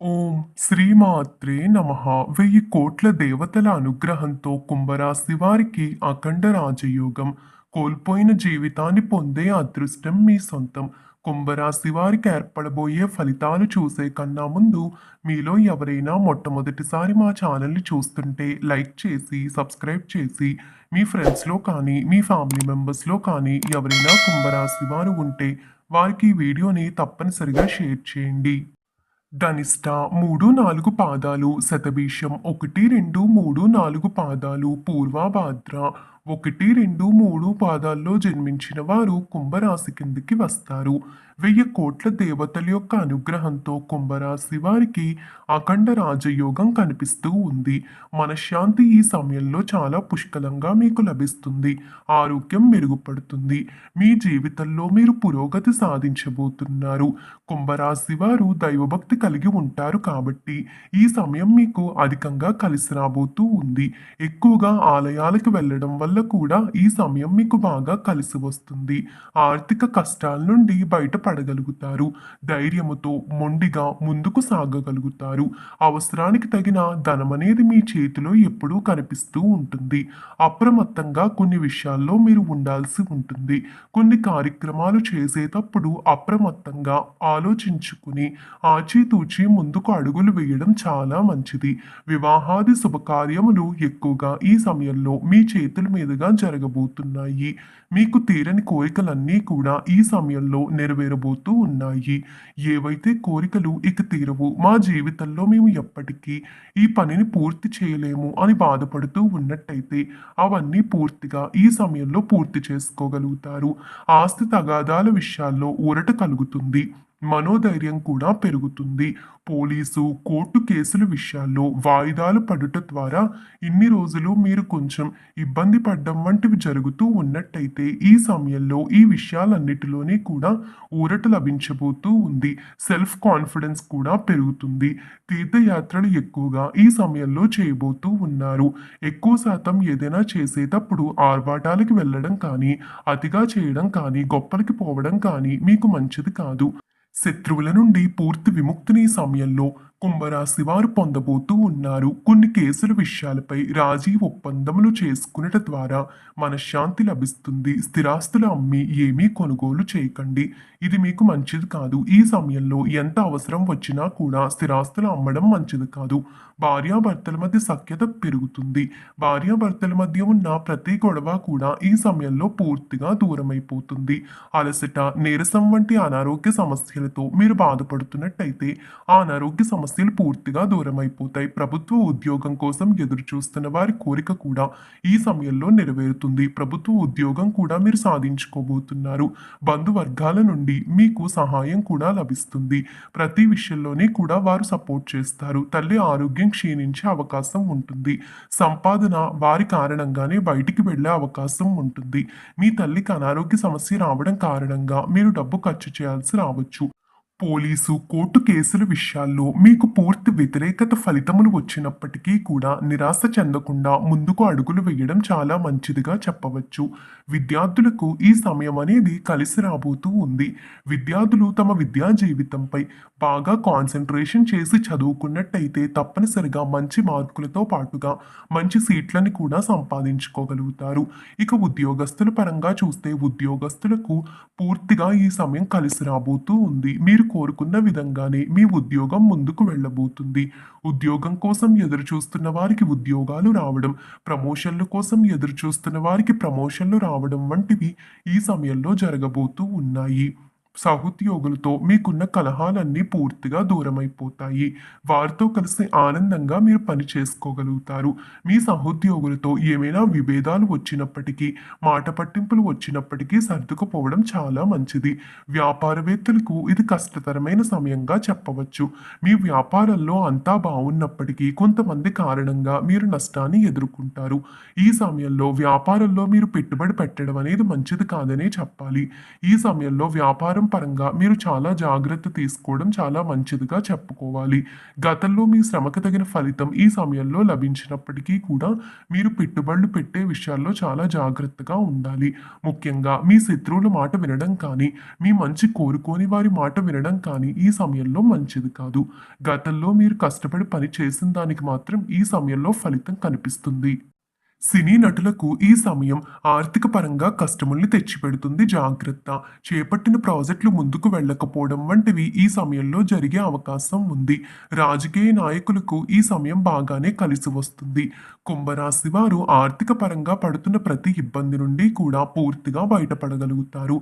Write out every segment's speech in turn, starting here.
ఓం శ్రీమాత్రే నమః. వెయ్యి కోట్ల దేవతల అనుగ్రహంతో కుంభరాశి వారికి అఖండ రాజయోగం. కోల్పోయిన జీవితాన్ని పొందే అదృష్టం మీ సొంతం. కుంభరాశి వారికి ఏర్పడబోయే ఫలితాలు చూసే కన్నా ముందు మీలో ఎవరైనా మొట్టమొదటిసారి మా ఛానల్ని చూస్తుంటే లైక్ చేసి సబ్స్క్రైబ్ చేసి మీ ఫ్రెండ్స్లో కానీ మీ ఫ్యామిలీ మెంబర్స్లో కానీ ఎవరైనా కుంభరాశి వారు ఉంటే వారికి ఈ వీడియోని తప్పనిసరిగా షేర్ చేయండి. ధనిష్ట మూడు నాలుగు పాదాలు శతభీషం ఒకటి రెండు మూడు నాలుగు పాదాలు పూర్వభాద్ర ఒకటి రెండు మూడు పాదాల్లో జన్మించిన వారు కుంభరాశి కిందికి వస్తారు. వెయ్యి కోట్ల దేవతల యొక్క అనుగ్రహంతో కుంభరాశి వారికి అఖండ రాజయోగం కనిపిస్తూ ఉంది. మనశ్శాంతి ఈ సమయంలో చాలా పుష్కలంగా మీకు లభిస్తుంది. ఆరోగ్యం మెరుగుపడుతుంది. మీ జీవితంలో మీరు పురోగతి సాధించబోతున్నారు. కుంభరాశి వారు దైవభక్తి కలిగి ఉంటారు కాబట్టి ఈ సమయం మీకు అధికంగా కలిసి రాబోతూ ఉంది. ఎక్కువగా ఆలయాలకు వెళ్ళడం వల్ల కూడా ఈ సమయం మీకు బాగా కలిసి వస్తుంది. ఆర్థిక కష్టాల నుండి బయటపడగలుగుతారు. ధైర్యముతో మొండిగా ముందుకు సాగగలుగుతారు. అవసరానికి తగిన ధనం అనేది మీ చేతిలో ఎప్పుడూ కనిపిస్తూ ఉంటుంది. అప్రమత్తంగా కొన్ని విషయాల్లో మీరు ఉండాల్సి ఉంటుంది. కొన్ని కార్యక్రమాలు చేసేటప్పుడు అప్రమత్తంగా ఆలోచించుకుని ఆచితూచి ముందుకు అడుగులు వేయడం చాలా మంచిది. వివాహాది శుభకార్యములు ఎక్కువగా ఈ సమయంలో మీ చేతుల మీద మీదుగా జరగబోతున్నాయి. మీకు తీరని కోరికలన్నీ కూడా ఈ సమయంలో నెరవేరబోతూ ఉన్నాయి. ఏవైతే కోరికలు ఇక తీరవు మా జీవితంలో మేము ఎప్పటికీ ఈ పనిని పూర్తి చేయలేము అని బాధపడుతూ ఉన్నట్టయితే అవన్నీ పూర్తిగా ఈ సమయంలో పూర్తి చేసుకోగలుగుతారు. ఆస్తి తగాదాల విషయాల్లో ఊరట కలుగుతుంది. మనోధైర్యం కూడా పెరుగుతుంది. పోలీసు కోర్టు కేసుల విషయాల్లో వాయిదాలు పడుట ద్వారా ఇన్ని రోజులు మీరు కొంచెం ఇబ్బంది పడడం వంటివి జరుగుతూ ఉన్నట్టయితే ఈ సమయంలో ఈ విషయాలన్నిటిలోనే కూడా ఊరట లభించబోతూ ఉంది. సెల్ఫ్ కాన్ఫిడెన్స్ కూడా పెరుగుతుంది. తీర్థయాత్రలు ఎక్కువగా ఈ సమయంలో చేయబోతూ ఉన్నారు. ఎక్కువ శాతం ఏదైనా చేసేటప్పుడు ఆర్భాటాలకి వెళ్ళడం కానీ అతిగా చేయడం కానీ గొప్పలకి పోవడం కానీ మీకు మంచిది కాదు. శత్రువుల నుండి పూర్తి విముక్తిని సమయంలో కుంభరాశి వారు పొందబోతూ ఉన్నారు. కొన్ని కేసుల విషయాలపై రాజీ ఒప్పందములు చేసుకునట ద్వారా మనశ్శాంతి లభిస్తుంది. స్థిరాస్తులు అమ్మి ఏమీ కొనుగోలు చేయకండి. ఇది మీకు మంచిది కాదు. ఈ సమయంలో ఎంత అవసరం వచ్చినా కూడా స్థిరాస్తులు అమ్మడం మంచిది కాదు. భార్యాభర్తల మధ్య సఖ్యత పెరుగుతుంది. భార్యాభర్తల మధ్య ఉన్న ప్రతి గొడవ కూడా ఈ సమయంలో పూర్తిగా దూరమైపోతుంది. అలసట నీరసం వంటి అనారోగ్య సమస్యలతో మీరు బాధపడుతున్నట్టయితే ఆ అనారోగ్య సమస్యలు పూర్తిగా దూరమైపోతాయి. ప్రభుత్వ ఉద్యోగం కోసం ఎదురు చూస్తున్న వారి కోరిక కూడా ఈ సమయంలో నెరవేరుతుంది. ప్రభుత్వ ఉద్యోగం కూడా మీరు సాధించుకోబోతున్నారు. బంధువర్గాల నుండి మీకు సహాయం కూడా లభిస్తుంది. ప్రతి విషయంలోనే కూడా వారు సపోర్ట్ చేస్తారు. తల్లి ఆరోగ్యం క్షీణించే అవకాశం ఉంటుంది. సంపాదన వారి కారణంగానే బయటికి వెళ్ళే అవకాశం ఉంటుంది. మీ తల్లికి అనారోగ్య సమస్య రావడం కారణంగా మీరు డబ్బు ఖర్చు చేయాల్సి రావచ్చు. పోలీసు కోర్టు కేసుల విషయాల్లో మీకు పూర్తి వ్యతిరేకత ఫలితములు వచ్చినప్పటికీ కూడా నిరాశ చెందకుండా ముందుకు అడుగులు వేయడం చాలా మంచిదిగా చెప్పవచ్చు. విద్యార్థులకు ఈ సమయం అనేది కలిసి రాబోతూ ఉంది. విద్యార్థులు తమ విద్యా జీవితంపై బాగా కాన్సన్ట్రేషన్ చేసి చదువుకున్నట్టయితే తప్పనిసరిగా మంచి మార్కులతో పాటుగా మంచి సీట్లని కూడా సంపాదించుకోగలుగుతారు. ఇక ఉద్యోగస్తుల పరంగా చూస్తే ఉద్యోగస్తులకు పూర్తిగా ఈ సమయం కలిసి రాబోతూ ఉంది. మీరు కోరుకున్న విధంగానే మీ ఉద్యోగం ముందుకు వెళ్ళబోతుంది. ఉద్యోగం కోసం ఎదురు చూస్తున్న వారికి ఉద్యోగాలు రావడం ప్రమోషన్ల కోసం ఎదురు చూస్తున్న వారికి ప్రమోషన్లు రావడం వంటివి ఈ సమయంలో జరగబోతూ ఉన్నాయి. సహోద్యోగులతో మీకున్న కలహాలన్నీ పూర్తిగా దూరమైపోతాయి. వారితో కలిసి ఆనందంగా మీరు పని చేసుకోగలుగుతారు. మీ సహోద్యోగులతో ఏమైనా విభేదాలు వచ్చినప్పటికీ మాట పట్టింపులు వచ్చినప్పటికీ సర్దుకుపోవడం చాలా మంచిది. వ్యాపారవేత్తలకు ఇది కష్టతరమైన సమయంగా చెప్పవచ్చు. మీ వ్యాపారంలో అంతా బాగున్నప్పటికీ కొంతమంది కారణంగా మీరు నష్టాన్ని ఎదుర్కొంటారు. ఈ సమయంలో వ్యాపారంలో మీరు పెట్టుబడి పెట్టడం అనేది మంచిది కాదనే చెప్పాలి. ఈ సమయంలో వ్యాపారం వ్యాపారం పరంగా మీరు చాలా జాగ్రత్త తీసుకోవడం చాలా మంచిదిగా చెప్పుకోవాలి. గతంలో మీ శ్రమకు తగిన ఫలితం ఈ సమయంలో లభించినప్పటికీ కూడా మీరు పెట్టుబడులు పెట్టే విషయాల్లో చాలా జాగ్రత్తగా ఉండాలి. ముఖ్యంగా మీ శత్రువుల మాట వినడం కానీ మీ మంచి కోరుకోని వారి మాట వినడం కానీ ఈ సమయంలో మంచిది కాదు. గతంలో మీరు కష్టపడి పని చేసిన దానికి మాత్రం ఈ సమయంలో ఫలితం కనిపిస్తుంది. సినీ నటులకు ఈ సమయం ఆర్థిక పరంగా కష్టముల్ని తెచ్చిపెడుతుంది జాగ్రత్త. చేపట్టిన ప్రాజెక్టులు ముందుకు వెళ్ళకపోవడం వంటివి ఈ సమయంలో జరిగే అవకాశం ఉంది. రాజకీయ నాయకులకు ఈ సమయం బాగానే కలిసి వస్తుంది. కుంభరాశి వారు ఆర్థిక పరంగా పడుతున్న ప్రతి ఇబ్బంది నుండి కూడా పూర్తిగా బయటపడగలుగుతారు.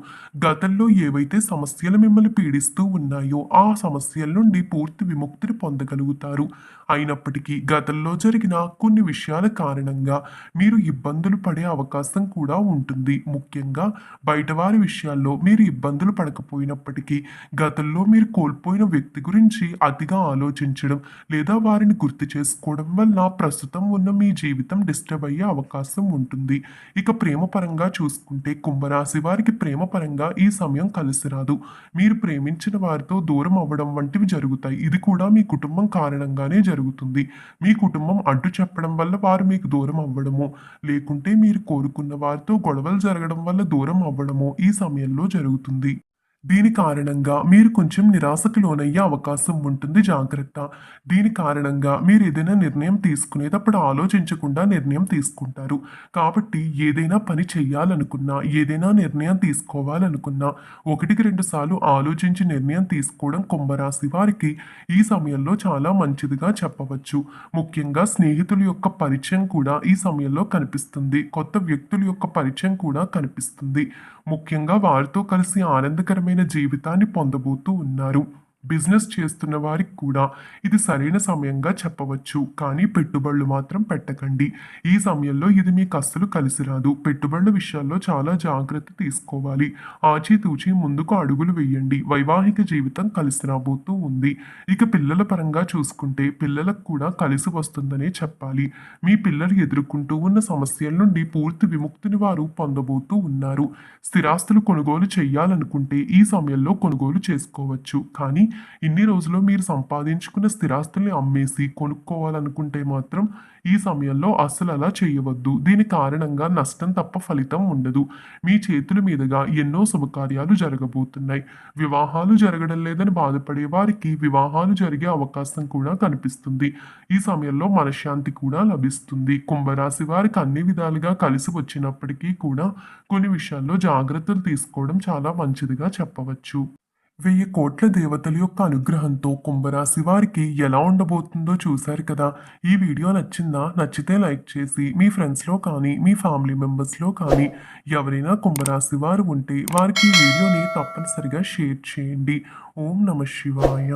గతంలో ఏవైతే సమస్యలు మిమ్మల్ని పీడిస్తూ ఉన్నాయో ఆ సమస్యల నుండి పూర్తి విముక్తిని పొందగలుగుతారు. అయినప్పటికీ గతంలో జరిగిన కొన్ని విషయాల కారణంగా మీరు ఇబ్బందులు పడే అవకాశం కూడా ఉంటుంది. ముఖ్యంగా బయటవారి విషయాల్లో మీరు ఇబ్బందులు పడకపోయినప్పటికీ గతంలో మీరు కోల్పోయిన వ్యక్తి గురించి అతిగా ఆలోచించడం లేదా వారిని గుర్తు చేసుకోవడం వల్ల ప్రస్తుతం ఉన్న మీ జీవితం డిస్టర్బ్ అయ్యే అవకాశం ఉంటుంది. ఇక ప్రేమ పరంగా చూసుకుంటే కుంభరాశి వారికి ప్రేమ పరంగా ఈ సమయం కలిసి రాదు మీరు ప్రేమించిన వారితో దూరం అవ్వడం వంటివి జరుగుతాయి. ఇది కూడా మీ కుటుంబం కారణంగానే జరుగుతుంది. మీ కుటుంబం అడ్డు చెప్పడం వల్ల వారు మీకు దూరం అవ్వడం అవ్వడము లేకుంటే మీరు కోరుకున్న వారితో గొడవలు జరగడం వల్ల దూరం అవ్వడమో ఈ సమయంలో జరుగుతుంది. దీని కారణంగా మీరు కొంచెం నిరాశకు లోనయ్యే అవకాశం ఉంటుంది. జాగ్రత్త. దీని కారణంగా మీరు ఏదైనా నిర్ణయం తీసుకునేటప్పుడు ఆలోచించకుండా నిర్ణయం తీసుకుంటారు. కాబట్టి ఏదైనా పని చేయాలనుకున్నా ఏదైనా నిర్ణయం తీసుకోవాలనుకున్నా ఒకటికి రెండు సార్లు ఆలోచించి నిర్ణయం తీసుకోవడం కుంభరాశి వారికి ఈ సమయంలో చాలా మంచిదిగా చెప్పవచ్చు. ముఖ్యంగా స్నేహితుల యొక్క పరిచయం కూడా ఈ సమయంలో కనిపిస్తుంది. కొత్త వ్యక్తుల యొక్క పరిచయం కూడా కనిపిస్తుంది. ముఖ్యంగా వారితో కలిసి ఆనందకరమైన జీవితాన్ని పొందబోతూ ఉన్నారు. బిజినెస్ చేస్తున్న వారికి కూడా ఇది సరైన సమయంగా చెప్పవచ్చు. కానీ పెట్టుబడులు మాత్రం పెట్టకండి. ఈ సమయంలో ఇది మీకు అస్సలు కలిసి రాదు. పెట్టుబడుల విషయాల్లో చాలా జాగ్రత్త తీసుకోవాలి. ఆచితూచి ముందుకు అడుగులు వేయండి. వైవాహిక జీవితం కలిసి రాబోతూ ఉంది. ఇక పిల్లల పరంగా చూసుకుంటే పిల్లలకు కూడా కలిసి వస్తుందనే చెప్పాలి. మీ పిల్లలు ఎదుర్కొంటూ ఉన్న సమస్యల నుండి పూర్తి విముక్తిని వారు పొందబోతూ ఉన్నారు. స్థిరాస్తులు కొనుగోలు చేయాలనుకుంటే ఈ సమయంలో కొనుగోలు చేసుకోవచ్చు. కానీ ఇన్ని రోజులు మీరు సంపాదించుకున్న స్థిరాస్తుల్ని అమ్మేసి కొనుక్కోవాలనుకుంటే మాత్రం ఈ సమయంలో అస్సలు అలా చేయవద్దు. దీని కారణంగా నష్టం తప్ప ఫలితం ఉండదు. మీ చేతుల మీదుగా ఎన్నో శుభకార్యాలు జరగబోతున్నాయి. వివాహాలు జరగడం లేదని బాధపడే వారికి వివాహాలు జరిగే అవకాశం కూడా కనిపిస్తుంది. ఈ సమయంలో మనశ్శాంతి కూడా లభిస్తుంది. కుంభరాశి వారికి అన్ని విధాలుగా కలిసి వచ్చినప్పటికీ కూడా కొన్ని విషయాల్లో జాగ్రత్తలు తీసుకోవడం చాలా మంచిదిగా చెప్పవచ్చు. వెయ్యి కోట్ల దేవతల యొక్క అనుగ్రహంతో కుంభరాశి వారికి ఎలా ఉండబోతుందో చూశారు కదా. ఈ వీడియో నచ్చిందా? నచ్చితే లైక్ చేసి మీ ఫ్రెండ్స్లో కానీ మీ ఫ్యామిలీ మెంబర్స్లో కానీ ఎవరైనా కుంభరాశి వారు ఉంటే వారికి ఈ వీడియోని తప్పనిసరిగా షేర్ చేయండి. ఓం నమ శివాయ.